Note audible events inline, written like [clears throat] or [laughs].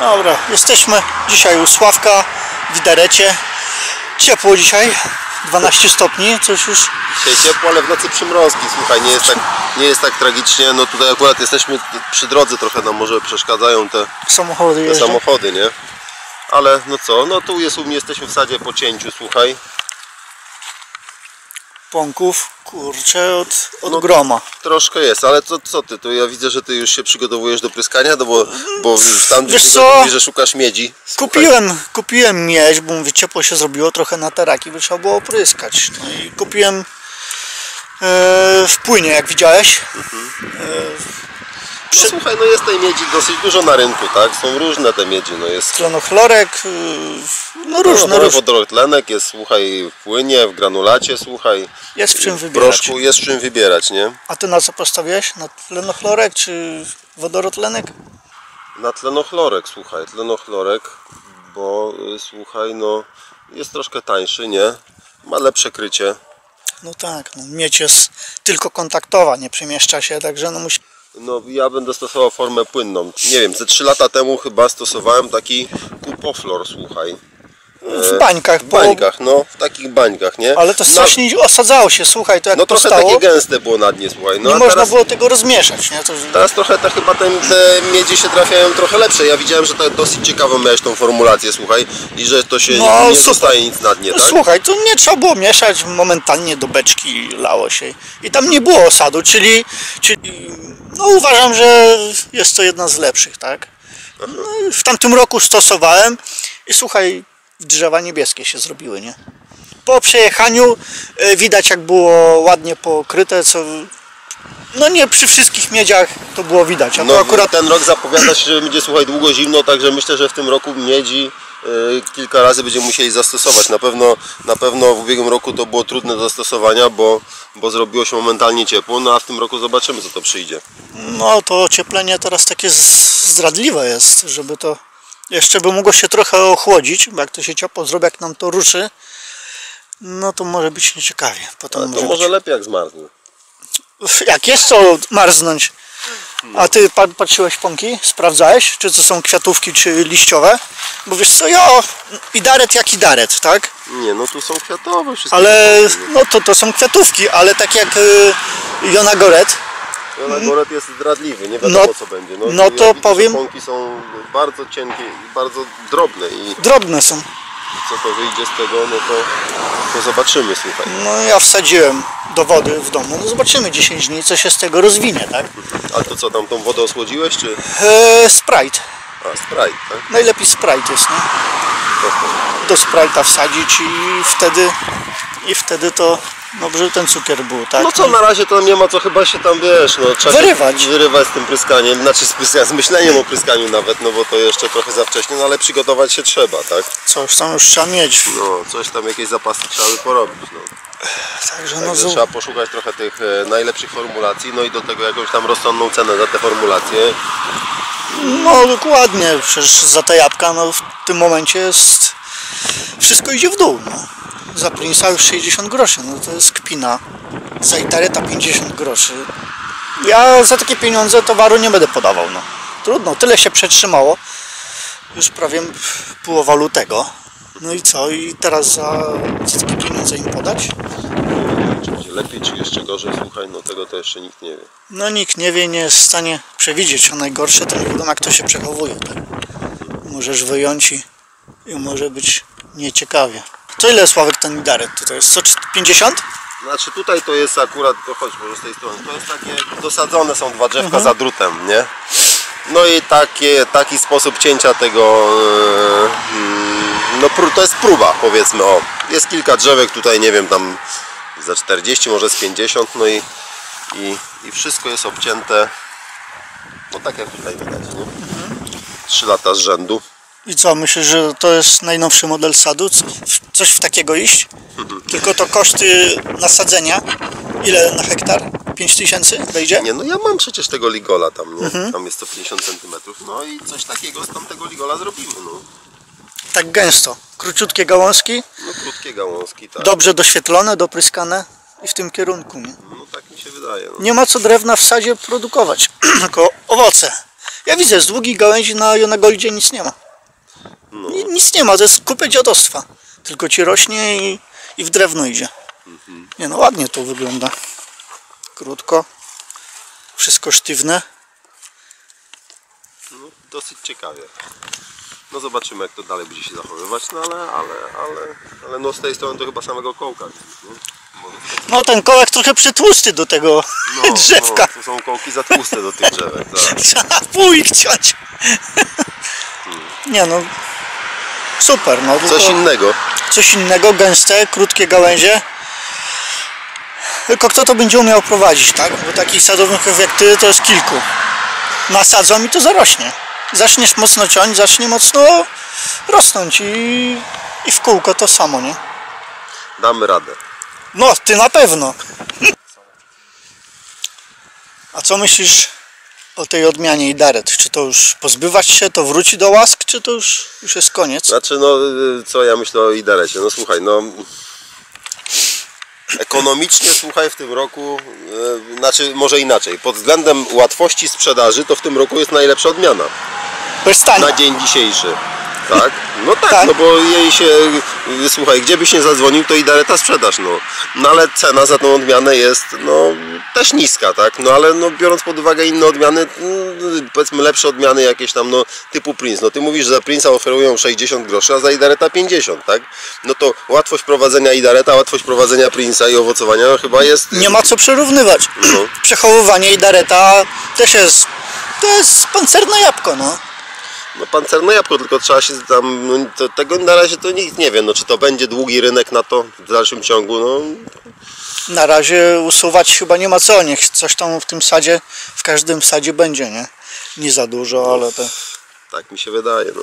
Dobra, jesteśmy dzisiaj u Sławka w Widarecie. Ciepło dzisiaj, 12 stopni, coś już Dzisiaj ciepło, ale w nocy przymrozki, słuchaj, nie jest tak, nie jest tak tragicznie. No tutaj akurat jesteśmy przy drodze, trochę nam może przeszkadzają te, samochody te jeżdżą. samochody, nie? Ale no co, no tu jest u mnie, jesteśmy w sadzie po cięciu, słuchaj. Pąków, kurczę, od, od No, groma. Troszkę jest, ale co, co ty, to ja widzę, że ty już się przygotowujesz do pryskania, no bo, bo tam Wiesz widzę, co? mówi, że szukasz miedzi. Słuchaj, Kupiłem, kupiłem miedź, bo mówię, ciepło się zrobiło, trochę na taraki by trzeba było opryskać. No i kupiłem e, w płynie, jak widziałeś. No, słuchaj, no jest tej miedzi dosyć dużo na rynku, tak? Są różne te miedzi, no jest Tlenochlorek, y, no różne, no, różne. wodorotlenek, jest słuchaj w płynie, w granulacie, słuchaj. Jest w czym w wybierać. proszku jest czym wybierać, nie? A ty na co postawiłeś? Na tlenochlorek czy wodorotlenek? Na tlenochlorek, słuchaj, tlenochlorek, bo y, słuchaj, no jest troszkę tańszy, nie? Ma lepsze krycie. No tak, no, miedź jest tylko kontaktowa, nie przemieszcza się, także no musi... No ja będę stosował formę płynną. Nie wiem, ze 3 lata temu chyba stosowałem taki kupoflor, słuchaj. W bańkach, W bańkach, no, w takich bańkach, nie? ale to strasznie osadzało się, słuchaj, to jak No trochę takie gęste było na dnie, słuchaj. No nie można teraz, było tego rozmieszać, nie? To, teraz trochę te, chyba te, te miedzi się trafiają trochę lepsze. Ja widziałem, że to dosyć ciekawą miałeś tą formulację, słuchaj, i że to się No, nie super. zostaje nic na dnie, No, tak? Słuchaj, to nie trzeba było mieszać, momentalnie do beczki lało się i tam nie było osadu, czyli, czyli no uważam, że jest to jedna z lepszych, tak? No, w tamtym roku stosowałem i słuchaj, drzewa niebieskie się zrobiły, nie? Po przejechaniu e, widać jak było ładnie pokryte, co no nie przy wszystkich miedziach to było widać, a No akurat ten rok zapowiada się, że będzie słuchaj długo zimno, także myślę, że w tym roku miedzi y, kilka razy będziemy musieli zastosować. Na pewno, na pewno w ubiegłym roku to było trudne do zastosowania, bo, bo zrobiło się momentalnie ciepło, no a w tym roku zobaczymy co to przyjdzie. No to ocieplenie teraz takie zdradliwe jest, żeby to jeszcze by mogło się trochę ochłodzić, bo jak to się ciepło zrobi, jak nam to ruszy, no to może być nieciekawie. Potem To może może lepiej jak zmarznie. być... Jak jest co marznąć. A ty pa- patrzyłeś pąki? Sprawdzałeś, czy to są kwiatówki, czy liściowe? Bo wiesz co, ja i daret jak i daret, tak? Nie, no tu są kwiatowe wszystkie. Ale no to, to są kwiatówki, ale tak jak y, Jonagoret, Jonagoret jest zdradliwy, nie wiadomo No- co będzie. no ja to powiem- Pąki są bardzo cienkie i bardzo drobne i drobne są. co to wyjdzie z tego, no to, to zobaczymy, słuchaj. No ja wsadziłem do wody w domu. No zobaczymy 10 dni, co się z tego rozwinie, tak? A to co, tam tą wodę osłodziłeś, czy... Eee, Sprite. A, Sprite, tak? Najlepiej Sprite jest, nie? Do Sprite'a wsadzić i wtedy i wtedy to no żeby ten cukier był, tak? No co, na razie to nie ma co chyba się tam, wiesz, no trzeba Wyrywać. Się wyrywać z tym pryskaniem, znaczy z, pryska, z myśleniem o pryskaniu nawet, no bo to jeszcze trochę za wcześnie, no ale przygotować się trzeba, tak? Coś tam już trzeba mieć. No, coś tam, jakieś zapasy trzeba by porobić, no. Także no Także trzeba poszukać trochę tych e, najlepszych formulacji, no i do tego jakąś tam rozsądną cenę za te formulacje. no dokładnie, przecież za te jabłka no w tym momencie jest wszystko idzie w dół, no. Za już 60 groszy, no to jest kpina. Za Itareta 50 groszy. Ja za takie pieniądze towaru nie będę podawał, no. Trudno, tyle się przetrzymało. Już prawie połowa lutego. No i co? I teraz za, za takie pieniądze im podać? Czy będzie lepiej, czy jeszcze gorzej, słuchaj, no tego to jeszcze nikt nie wie. No nikt nie wie, nie jest w stanie przewidzieć, a najgorsze to nie wiadomo jak to się przechowuje. Tak? Możesz wyjąć i, i może być nieciekawie. To ile Sławek ten daret? To jest 150? Znaczy tutaj to jest akurat, to chodź może z tej strony, to jest takie, dosadzone są dwa drzewka Mhm. za drutem, nie? No i takie, taki sposób cięcia tego, e, mm, no to jest próba powiedzmy, o. Jest kilka drzewek tutaj, nie wiem, tam za 40, może z 50, no i, i, i wszystko jest obcięte, no tak jak tutaj widać, nie? 3 lata z rzędu. I co, myślisz, że to jest najnowszy model sadu? Coś w takiego iść? Tylko to koszty nasadzenia. Ile na hektar? 5000 wejdzie? Nie, no ja mam przecież tego ligola tam, nie? Mhm. Tam jest 150 cm. No i coś takiego z tamtego ligola zrobimy, no. Tak gęsto. Króciutkie gałązki, No krótkie gałązki, tak. dobrze doświetlone, dopryskane i w tym kierunku. Nie? No tak mi się wydaje. No. Nie ma co drewna w sadzie produkować, [clears throat] tylko owoce. Ja widzę, z długich gałęzi na Jonagoldzie nic nie ma. No. Ni- Nic nie ma, to jest kupę dziadostwa. Tylko ci rośnie i, i w drewno idzie. Nie no, ładnie to wygląda. Krótko. Wszystko sztywne. No, dosyć ciekawie. No zobaczymy jak to dalej będzie się zachowywać, no ale, ale, ale, ale no z tej strony to chyba samego kołka. Nie? Może No ten kołek trochę przytłusty do tego No, [laughs] drzewka. No, to są kołki za tłuste do tych drzewek, tak. Trzeba ich ciąć. Nie no. Super, no. Coś innego. coś innego, gęste, krótkie gałęzie. Tylko kto to będzie umiał prowadzić, tak? Bo takich sadowników jak ty to jest kilku. Nasadzą i to zarośnie. Zaczniesz mocno ciąć, zacznie mocno rosnąć i, i w kółko to samo, nie? Damy radę. No, ty na pewno. A co myślisz o tej odmianie Idaret? Czy to już pozbywać się, to wróci do łask, czy to już, już jest koniec? Znaczy, no y, co ja myślę o Idarecie? No słuchaj, no ekonomicznie słuchaj w tym roku, y, znaczy może inaczej, pod względem łatwości sprzedaży to w tym roku jest najlepsza odmiana Bez tania. na dzień dzisiejszy. Tak? No tak, Tak. no bo jej się, y, słuchaj, gdzie byś nie zadzwonił, to Idareta sprzedasz, no. No ale cena za tą odmianę jest, no, też niska, tak? No ale no, biorąc pod uwagę inne odmiany, mm, powiedzmy lepsze odmiany jakieś tam, no, typu Prince. No ty mówisz, że za Prince'a oferują 60 groszy, a za Idareta 50, tak? No to łatwość prowadzenia Idareta, łatwość prowadzenia Prince'a i owocowania no, chyba jest... Nie ma co przerównywać. No. Przechowywanie Idareta też jest. To jest pancerne jabłko, no. No pancerne jabłko, tylko trzeba się tam, no, to, tego na razie to nikt nie wie, no czy to będzie długi rynek na to w dalszym ciągu, no Na razie usuwać chyba nie ma co. Niech coś tam w tym sadzie, w każdym sadzie będzie, nie? Nie za dużo, ale to. tak mi się wydaje, no.